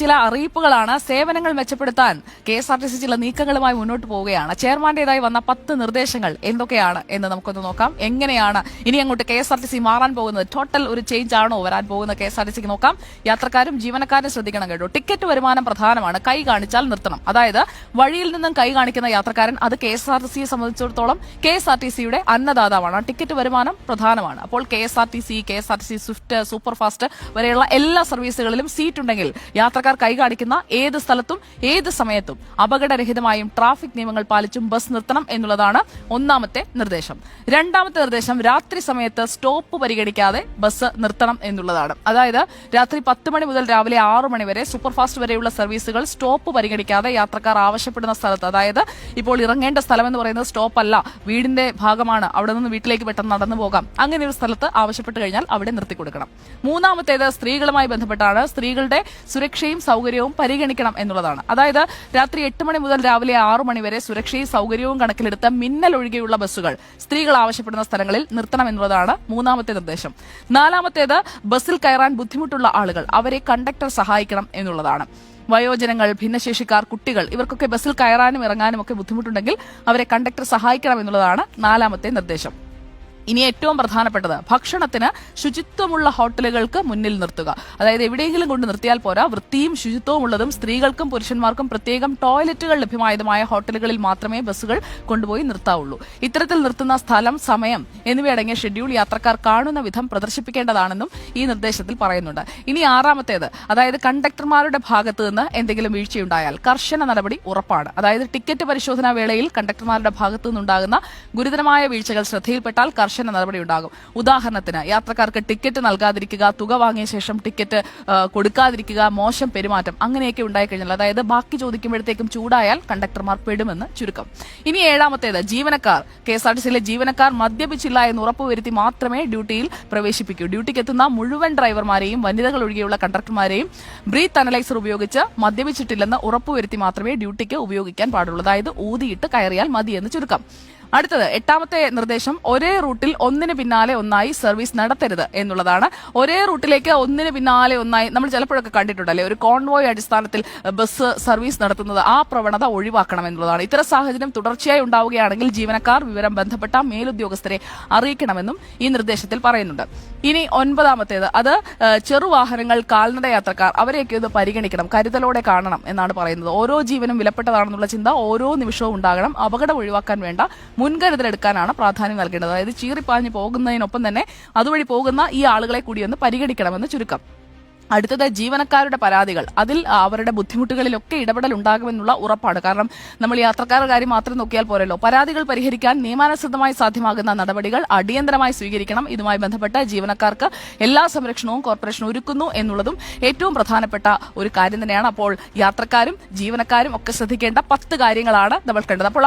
ചില അറിയിപ്പുകളാണ് സേവനങ്ങൾ മെച്ചപ്പെടുത്താൻ K S R T C ചില നീക്കങ്ങളുമായി മുന്നോട്ട് പോവുകയാണ്. ചെയർമാന്റേതായി വന്ന പത്ത് നിർദ്ദേശങ്ങൾ എന്തൊക്കെയാണ് എന്ന് നമുക്കൊന്ന് നോക്കാം. എങ്ങനെയാണ് ഇനി അങ്ങോട്ട് K S R T C മാറാൻ പോകുന്നത്? ടോട്ടൽ ഒരു ചേഞ്ച് ആണോ വരാൻ പോകുന്നത് കെ എസ് ആർ ടി സിക്ക് നോക്കാം. യാത്രക്കാരും ജീവനക്കാരും ശ്രദ്ധിക്കണം കേട്ടോ. ടിക്കറ്റ് വരുമാനം പ്രധാനമാണ്. കൈ കാണിച്ചാൽ നിർത്തണം. അതായത് വഴിയിൽ നിന്നും കൈ കാണിക്കുന്ന യാത്രക്കാരൻ അത് കെ എസ് ആർ ടി സിയെ സംബന്ധിച്ചിടത്തോളം കെ എസ് ആർ ടി സിയുടെ അന്നദാതാവാണ്. ടിക്കറ്റ് വരുമാനം പ്രധാനമാണ്. അപ്പോൾ K S R T C K S R T C swift super fast വരെയുള്ള എല്ലാ സർവീസുകളിലും സീറ്റ് ഉണ്ടെങ്കിൽ യാത്രക്കാർ കൈ കാണിക്കുന്ന ഏത് സ്ഥലത്തും ഏത് സമയത്തും അപകടരഹിതമായും ട്രാഫിക് നിയമങ്ങൾ പാലിച്ചും ബസ് നിർത്തണം എന്നുള്ളതാണ് ഒന്നാമത്തെ നിർദ്ദേശം. രണ്ടാമത്തെ നിർദ്ദേശം രാത്രി സമയത്ത് സ്റ്റോപ്പ് പരിഗണിക്കാതെ ബസ് നിർത്തണം എന്നുള്ളതാണ്. അതായത് രാത്രി പത്ത് മണി മുതൽ രാവിലെ ആറു മണി വരെ സൂപ്പർ ഫാസ്റ്റ് വരെയുള്ള സർവീസുകൾ സ്റ്റോപ്പ് പരിഗണിക്കാതെ യാത്രക്കാർ ആവശ്യപ്പെടുന്ന സ്ഥലത്ത് അതായത് ഇപ്പോൾ ഇറങ്ങേണ്ട സ്ഥലം എന്ന് പറയുന്നത് സ്റ്റോപ്പ് അല്ല വീടിന്റെ ഭാഗമാണ് അവിടെ നിന്ന് വീട്ടിലേക്ക് പെട്ടെന്ന് നടന്നു പോകാം. അങ്ങനെ ഒരു സ്ഥലത്ത് ആവശ്യപ്പെട്ട് കഴിഞ്ഞാൽ അവിടെ നിർത്തി കൊടുക്കണം മൂന്നാമത്തേത് സ്ത്രീകളുമായി ബന്ധപ്പെട്ടാണ്. സ്ത്രീകളുടെ സുരക്ഷയും സൗകര്യവും പരിഗണിക്കണം എന്നുള്ളതാണ്. അതായത് രാത്രി എട്ട് മണി മുതൽ രാവിലെ ആറ് മണി വരെ സുരക്ഷയും സൗകര്യവും കണക്കിലെടുത്ത മിന്നൽ ഒഴികെയുള്ള ബസ്സുകൾ സ്ത്രീകൾ ആവശ്യപ്പെടുന്ന സ്ഥലങ്ങളിൽ നിർത്തണം എന്നുള്ളതാണ് മൂന്നാമത്തെ നിർദ്ദേശം. നാലാമത്തേത് ബസ്സിൽ കയറാൻ ബുദ്ധിമുട്ടുള്ള ആളുകൾ അവരെ കണ്ടക്ടർ സഹായിക്കണം എന്നുള്ളതാണ്. വയോജനങ്ങൾ ഭിന്നശേഷിക്കാർ കുട്ടികൾ ഇവർക്കൊക്കെ ബസ്സിൽ കയറാനും ഇറങ്ങാനും ഒക്കെ ബുദ്ധിമുട്ടുണ്ടെങ്കിൽ അവരെ കണ്ടക്ടർ സഹായിക്കണം എന്നുള്ളതാണ് നാലാമത്തെ നിർദ്ദേശം. ഇനി ഏറ്റവും പ്രധാനപ്പെട്ടത് ഭക്ഷണത്തിന് ശുചിത്വമുള്ള ഹോട്ടലുകൾക്ക് മുന്നിൽ നിർത്തുക. അതായത് എവിടെയെങ്കിലും കൊണ്ട് നിർത്തിയാൽ പോരാ വൃത്തിയും ശുചിത്വവും ഉള്ളതും സ്ത്രീകൾക്കും പുരുഷന്മാർക്കും പ്രത്യേകം ടോയ്ലറ്റുകൾ ലഭ്യമായതുമായ ഹോട്ടലുകളിൽ മാത്രമേ ബസ്സുകൾ കൊണ്ടുപോയി നിർത്താവുള്ളൂ. ഇത്തരത്തിൽ നിർത്തുന്ന സ്ഥലം സമയം എന്നിവയടങ്ങിയ ഷെഡ്യൂൾ യാത്രക്കാർ കാണുന്ന വിധം പ്രദർശിപ്പിക്കേണ്ടതാണെന്നും ഈ നിർദ്ദേശത്തിൽ പറയുന്നുണ്ട്. ഇനി ആറാമത്തേത് അതായത് കണ്ടക്ടർമാരുടെ ഭാഗത്ത് നിന്ന് എന്തെങ്കിലും വീഴ്ചയുണ്ടായാൽ കർശന നടപടി ഉറപ്പാണ്. അതായത് ടിക്കറ്റ് പരിശോധനാ വേളയിൽ കണ്ടക്ടർമാരുടെ ഭാഗത്തു നിന്നുണ്ടാകുന്ന ഗുരുതരമായ വീഴ്ചകൾ ശ്രദ്ധയിൽപ്പെട്ടാൽ കർശന നടപടി ഉണ്ടാകും. ഉദാഹരണത്തിന് യാത്രക്കാർക്ക് ടിക്കറ്റ് നൽകാതിരിക്കുക തുക വാങ്ങിയ ശേഷം ടിക്കറ്റ് കൊടുക്കാതിരിക്കുക മോശം പെരുമാറ്റം അങ്ങനെയൊക്കെ ഉണ്ടായിക്കഴിഞ്ഞാൽ അതായത് ബാക്കി ചോദിക്കുമ്പോഴത്തേക്കും ചൂടായാൽ കണ്ടക്ടർമാർ പെടുമെന്ന് ചുരുക്കം. ഇനി ഏഴാമത്തേത് ജീവനക്കാർ. കെ എസ് ആർ ടി സിയിലെ ജീവനക്കാർ മദ്യപിച്ചില്ല എന്ന് ഉറപ്പുവരുത്തി മാത്രമേ ഡ്യൂട്ടിയിൽ പ്രവേശിപ്പിക്കൂ. ഡ്യൂട്ടിക്ക് എത്തുന്ന മുഴുവൻ ഡ്രൈവർമാരെയും വനിതകൾ ഒഴികെയുള്ള കണ്ടക്ടർമാരെയും ബ്രീത്ത് അനലൈസർ ഉപയോഗിച്ച് മദ്യപിച്ചിട്ടില്ലെന്ന് ഉറപ്പുവരുത്തി മാത്രമേ ഡ്യൂട്ടിക്ക് ഉപയോഗിക്കാൻ പാടുള്ളൂ. അതായത് ഊതിയിട്ട് കയറിയാൽ മതിയെന്ന് ചുരുക്കം. അടുത്തത് എട്ടാമത്തെ നിർദ്ദേശം ഒരേ റൂട്ടിൽ ഒന്നിന് പിന്നാലെ ഒന്നായി സർവീസ് നടത്തരുത് എന്നുള്ളതാണ്. ഒരേ റൂട്ടിലേക്ക് ഒന്നിന് പിന്നാലെ ഒന്നായി നമ്മൾ ചിലപ്പോഴൊക്കെ കണ്ടിട്ടുണ്ടല്ലേ ഒരു കോൺവോയ് അടിസ്ഥാനത്തിൽ ബസ് സർവീസ് നടത്തുന്നത് ആ പ്രവണത ഒഴിവാക്കണം എന്നുള്ളതാണ്. ഇത്തരം സാഹചര്യം തുടർച്ചയായി ഉണ്ടാവുകയാണെങ്കിൽ ജീവനക്കാർ വിവരം ബന്ധപ്പെട്ട മേലുദ്യോഗസ്ഥരെ അറിയിക്കണമെന്നും ഈ നിർദ്ദേശത്തിൽ പറയുന്നുണ്ട്. ഇനി ഒൻപതാമത്തേത് അത് ചെറുവാഹനങ്ങൾ കാൽനട യാത്രക്കാർ അവരെയൊക്കെ ഒന്ന് പരിഗണിക്കണം കരുതലോടെ കാണണം എന്നാണ് പറയുന്നത്. ഓരോ ജീവനും വിലപ്പെട്ടതാണെന്നുള്ള ചിന്ത ഓരോ നിമിഷവും ഉണ്ടാകണം. അപകടം ഒഴിവാക്കാൻ വേണ്ട. മുൻകരുതലെടുക്കാനാണ് പ്രാധാന്യം നൽകേണ്ടത്. അതായത് ചീറിപ്പാഞ്ഞ് പോകുന്നതിനൊപ്പം തന്നെ അതുവഴി പോകുന്ന ഈ ആളുകളെ കൂടി ഒന്ന് പരിഗണിക്കണമെന്ന് ചുരുക്കം. അടുത്തത് ജീവനക്കാരുടെ പരാതികൾ. അതിൽ അവരുടെ ബുദ്ധിമുട്ടുകളിലൊക്കെ ഇടപെടൽ ഉണ്ടാകുമെന്നുള്ള ഉറപ്പാണ്. കാരണം നമ്മൾ യാത്രക്കാരുടെ കാര്യം മാത്രം നോക്കിയാൽ പോരല്ലോ. പരാതികൾ പരിഹരിക്കാൻ നിയമാനുസൃതമായി സാധ്യമാകുന്ന നടപടികൾ അടിയന്തരമായി സ്വീകരിക്കണം. ഇതുമായി ബന്ധപ്പെട്ട് ജീവനക്കാർക്ക് എല്ലാ സംരക്ഷണവും കോർപ്പറേഷൻ ഒരുക്കുന്നു എന്നുള്ളതും ഏറ്റവും പ്രധാനപ്പെട്ട ഒരു കാര്യം തന്നെയാണ്. അപ്പോൾ യാത്രക്കാരും ജീവനക്കാരും ഒക്കെ ശ്രദ്ധിക്കേണ്ട പത്ത് കാര്യങ്ങളാണ് നമ്മൾ കണ്ടത്. അപ്പോൾ